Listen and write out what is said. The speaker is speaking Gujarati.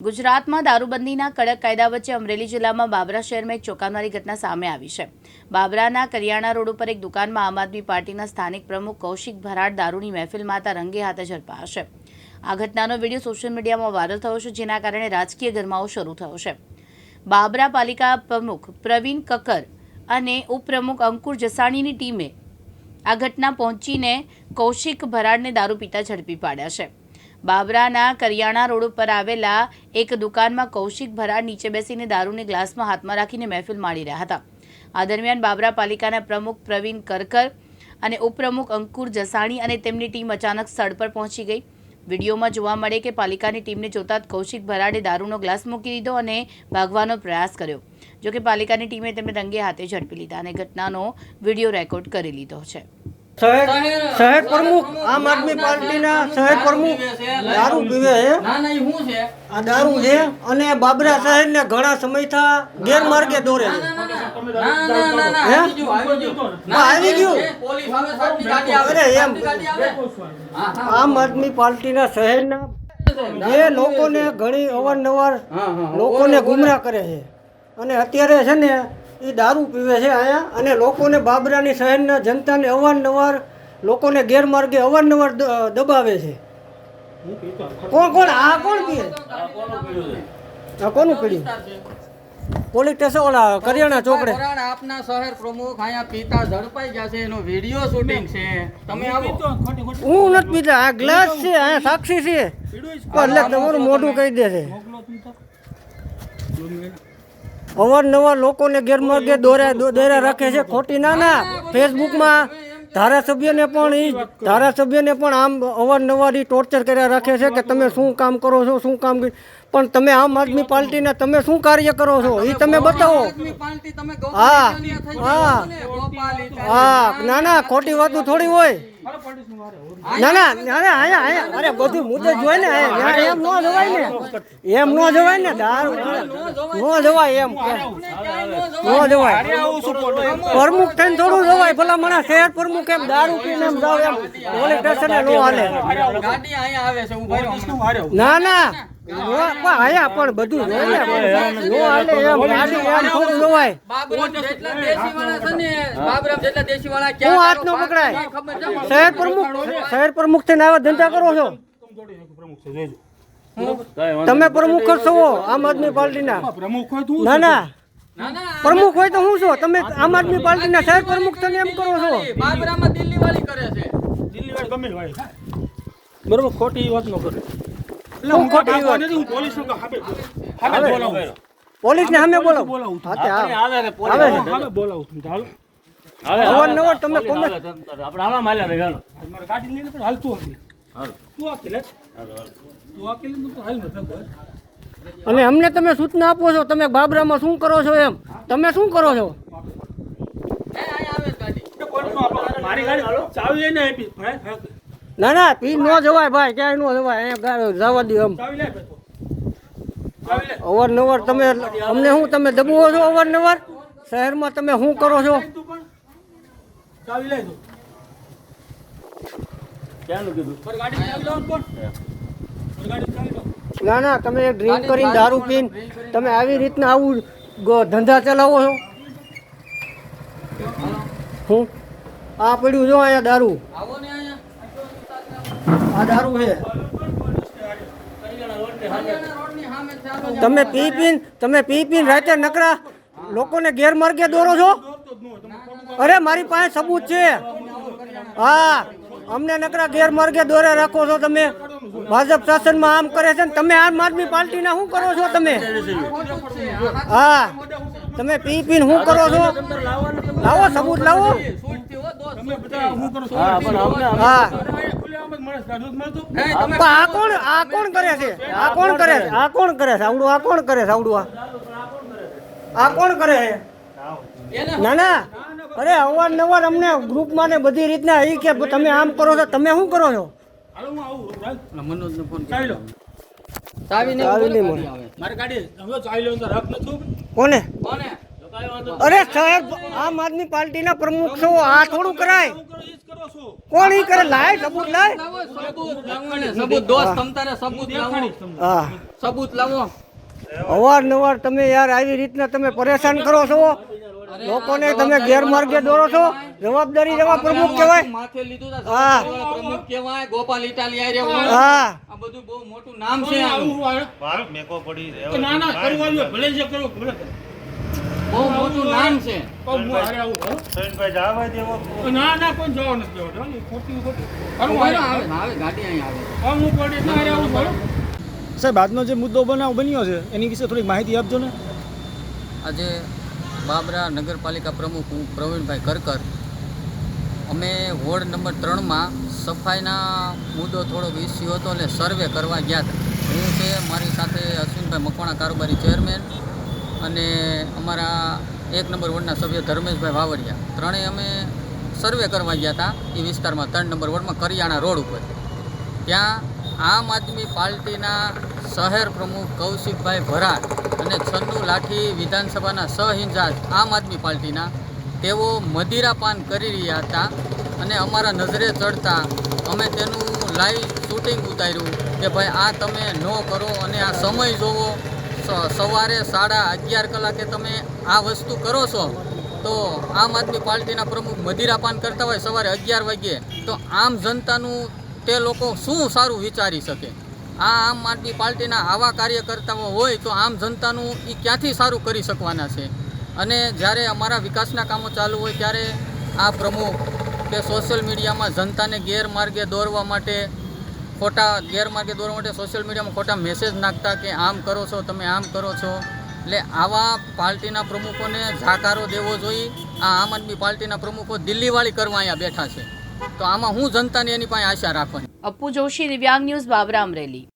ગુજરાતમાં દારૂબંધીના કડક કાયદા વચ્ચે અમરેલી જિલ્લામાં બાબરા શહેરમાં એક ચોંકાવનારી ઘટના સામે આવી છે. બાબરાના કરિયાણા રોડ ઉપર એક દુકાનમાં આમ આદમી પાર્ટીના સ્થાનિક પ્રમુખ કૌશિક ભરાડ દારૂની મહેફિલમાં હતા રંગે હાથે ઝડપાયા છે. આ ઘટનાનો વીડિયો સોશિયલ મીડિયામાં વાયરલ થયો છે, જેના કારણે રાજકીય ગરમાવો શરૂ થયો છે. બાબરા પાલિકા પ્રમુખ પ્રવીણ કક્કર અને ઉપપ્રમુખ અંકુર જસાણીની ટીમે આ ઘટના પહોંચીને કૌશિક ભરાડને દારૂ પીતા ઝડપી પાડ્યા છે. બાબરાના કરિયાણા રોડ ઉપર આવેલા એક દુકાનમાં કૌશિક ભરાડ નીચે બેસીને દારૂને ગ્લાસમાં હાથમાં રાખીને મહેફિલ માણી રહ્યા હતા. આ દરમિયાન બાબરા પાલિકાના પ્રમુખ પ્રવીણ કરકર અને ઉપપ્રમુખ અંકુર જસાણી અને તેમની ટીમ અચાનક સ્થળ પર પહોંચી ગઈ. વિડીયોમાં જોવા મળે કે પાલિકાની ટીમને જોતા જ કૌશિક ભરાડે દારૂનો ગ્લાસ મૂકી દીધો અને ભાગવાનો પ્રયાસ કર્યો, જોકે પાલિકાની ટીમે તેમને રંગે હાથે ઝડપી લીધા અને ઘટનાનો વીડિયો રેકોર્ડ કરી લીધો છે. શહેર શહેર પ્રમુખ. આમ આદમી પાર્ટીના શહેર પ્રમુખ દારૂ પીવે છે. ના ના ઈ શું છે? આ દારૂ છે અને બાબરા શહેરને ઘણા સમયથી ગેરમાર્ગે દોરે? આવી ગયું હા, આવી ગયું. એ પોલીસ આવે સાહેબની ગાડી આવે અરે, એમ. સાહેબની ગાડી આવે. હા હા. આમ આદમી પાર્ટીના શહેરના જે લોકોને ઘણી અવારનવાર હા, હા. લોકોને ગુમરા કરે છે. અને અત્યારે છે ને એ દારૂ પીવે છે અહીંયા અને લોકોને બાબરાની શહેરના જનતાને અવારનવાર લોકોને ગેરમાર્ગે અવારનવાર દબાવે છે. કોણ કોણ? આ કોણ પીએ આ કોનું પીડ્યું? પોલીસ સ્ટેશન ઓલા કરિયાણા ચોકડે. આપના શહેર પ્રમુખ અહીંયા પીતા ઝડપાઈ ગયા છે એનો વીડિયો શૂટિંગ છે. તમે આવો. હું નથી પીતા આ ગ્લાસ છે અહીંયા સાક્ષી છે. એટલે તમારું મોઢું કહી દે છે. અવારનવાર લોકોને ગેરમાર્ગે દોર્યા દો- દોર્યા રાખે છે. ખોટી ના ના. ફેસબુકમાં ધારાસભ્યને પણ એ ધારાસભ્યને પણ આમ અવારનવાર એ ટોર્ચર કર્યા રાખે છે કે તમે શું કામ કરો છો શું કામ પણ તમે આમ આદમી પાર્ટીના તમે શું કાર્ય કરો છો? એ તમે બતાવો. હા, હા. હા. ના ના ખોટી વાતો થોડી હોય. ના ના ના ના આયા આયા અરે બધું મુદ્દે જોઈ ને એમ ન જવાય ને એમ ન જવાય ને દારૂ ન જવાય એમ ન જવાય પ્રમુખ થઈને થોડું જવાય ભલા મને શહેર પ્રમુખ એમ દારૂ પીને એમ જાવ એમ પોલીસ સ્ટેશને નો હાલે અહીંયા. ના ના આયા પણ બધું ને નો જવાય બાબરામ જેટલા દેશીવાળા છે ને, બાબરામ જેટલા દેશીવાળા હું હાથ નો પકડાય? શહેર પ્રમુખ શહેર પ્રમુખ થઈને આવા ધંધા કરો છો તમે પ્રમુખ જ છો આમ આદમી પાર્ટીના ના ના ના, ના, પ્રમુખ હોય તો હું છો તમે આમ આદમી પાર્ટીના શહેર પ્રમુખ થઈને એમ કરો છો બાબરામાં દિલ્હી વાળી કરે છે દિલ્હી વાળી ગમે તે હોય. બરોબર ખોટી વાત ન કરે હું ખોટી હું પોલીસનું હામે હામે બોલાવું. પોલીસ ને બોલાવું. હામે ચાલો તમે કોમે મારે ગાડી લઈને પણ હાલતું હતી તું આખી તું આખી તો હાલ નથી અને અમને તમે સૂચના આપો છો તમે બાબરામાં શું કરો છો એમ? તમે શું કરો છો? મારી ગાડી ચાવી એને આપી? ના ના પી ન જવાય ભાઈ ક્યાંય ન જવાય. અહીંયા ગાડી જવા દો એમ. અવારનવાર તમે અમને શું તમે દબવો છો અવારનવાર? શહેરમાં તમે શું કરો છો? ને ના ના તમે ડ્રિંક કરીને દારૂ પીને. તમે આવી રીતના આવું ધંધા ચલાવો છો? હું. આ પડ્યું જો અહીંયા દારૂ. આ દારૂ છે. તમે પી પીન તમે પી પીન રાતે નકરા લોકોને ગેરમાર્ગે દોરો છો? અરે મારી પાસે સબૂત છે. હા અમને નકરા ગેરમાર્ગે દોરે રાખો છો તમે. ભાજપ શાસનમાં આમ કરે છે ને તમે આમ આદમી પાર્ટીના શું કરો છો તમે? હા તમે પી પીન શું કરો છો? લાવો સબૂત લાવો. હો. આ કોણ આ કોણ કરે છે? આ કોણ કરે છે? આ કોણ કરે છે? આવડું આ કોણ કરે છે? આવડું આ? આ કોણ કરે છે? ના ના. અરે અવારનવાર અમને ગ્રુપમાં ને બધી રીતના એ કે તમે આમ કરો છો તમે શું કરો છો? હાલો હું આવું. રાજ. મનોજને ફોન ચાવી લો. ચાવી ને ચાવી નહીં ગાડી આવે. મારી ગાડી હવે ચાવી લેવાનો તો હક નથી કોને? કોને? અરે સાહેબ આમ આદમી પાર્ટીના પ્રમુખ છો આ થોડું કરાય. કોણ ઈ કરે? લાય સબૂત લાય. લાવો સબૂત લાવો ને, સબૂત દોસ્ત તમતારે સબૂત લાવો. હા. સબૂત લાવો. અવારનવાર તમે યાર આવી રીતના તમે પરેશાન કરો છો? લોકોને તમે ગેરમાર્ગે દોરો છો? જવાબદારી જેવા પ્રમુખ કહેવાય? માથે લીધું તા હા. પ્રમુખ કહેવાય ગોપાલ ઇટાલિયા રે. હા. આ બધું બહુ મોટું નામ છે આવું મેકો પડી રહ્યો ના ના કરવું આવ્યું ભલે જે કરો ભલે કરો. બહુ મોટું નામ છે. કહું હું હારે આવું હો. સોનભાઈ જવા દેવો ના ના કોઈ જવા નથી દેવો ખોટી ખોટી. હારું, ઊભા રહો, હારે આવે આવે ગાડી અહીં આવે. આવું. હું પડી ના હારે આવું છું, હો. સાહેબ આજનો જે મુદ્દો બનાવ બન્યો છે એની વિશે થોડીક માહિતી આપજો ને. આજે બાબરા નગરપાલિકા પ્રમુખ હું પ્રવીણભાઈ કરકર અમે વોર્ડ નંબર ત્રણમાં સફાઈના મુદ્દો થોડોક ઇસ્યુ હતો અને સર્વે કરવા ગયા હતા. હું છે મારી સાથે અશ્વિનભાઈ મકવાણા કારોબારી ચેરમેન અને અમારા એક નંબર વોર્ડના સભ્ય ધર્મેશભાઈ વાવડિયા ત્રણેય અમે સર્વે કરવા ગયા હતા એ વિસ્તારમાં, ત્રણ નંબર વોર્ડમાં, કરિયાણા રોડ ઉપર. ત્યાં આમ આદમી પાર્ટીના શહેર પ્રમુખ કૌશિકભાઈ ભરાટ અને છન્નુ લાઠી વિધાનસભાના સહ આમ આદમી પાર્ટીના, તેઓ મદિરાપાન કરી રહ્યા હતા અને અમારા નજરે ચડતા અમે તેનું લાઈવ શૂટિંગ ઉતાર્યું કે ભાઈ આ તમે ન કરો અને આ સમય જોવો સવારે સાડા અગિયાર કલાકે તમે આ વસ્તુ કરો છો, તો આમ આદમી પાર્ટીના પ્રમુખ મદિરાપાન કરતા હોય સવારે અગિયાર વાગ્યે, તો આમ જનતાનું તે લોકો શું સારું વિચારી શકે? આ આમ આદમી પાર્ટીના આવા કાર્યકર્તાઓ હોય તો આમ જનતાનું એ ક્યાંથી સારું કરી શકવાના છે? અને જ્યારે અમારા વિકાસના કામો ચાલુ હોય ત્યારે આ પ્રમુખ કે સોશિયલ મીડિયામાં જનતાને ગેરમાર્ગે દોરવા માટે ખોટા ગેરમાર્ગે દોરવા માટે સોશિયલ મીડિયામાં ખોટા મેસેજ નાખતા કે આમ કરો છો, તમે આમ કરો છો. એટલે આવા પાર્ટીના પ્રમુખોને જાકારો દેવો જોઈએ. આ આમ આદમી પાર્ટીના પ્રમુખો દિલ્હીવાળી કરવા અહીંયા બેઠા છે. તો આમાં હું જનતાની એની પાસે આશા રાખવાની. અપ્પુ જોશી, દિવ્યાંગ ન્યૂઝ બાબરા અમરેલી.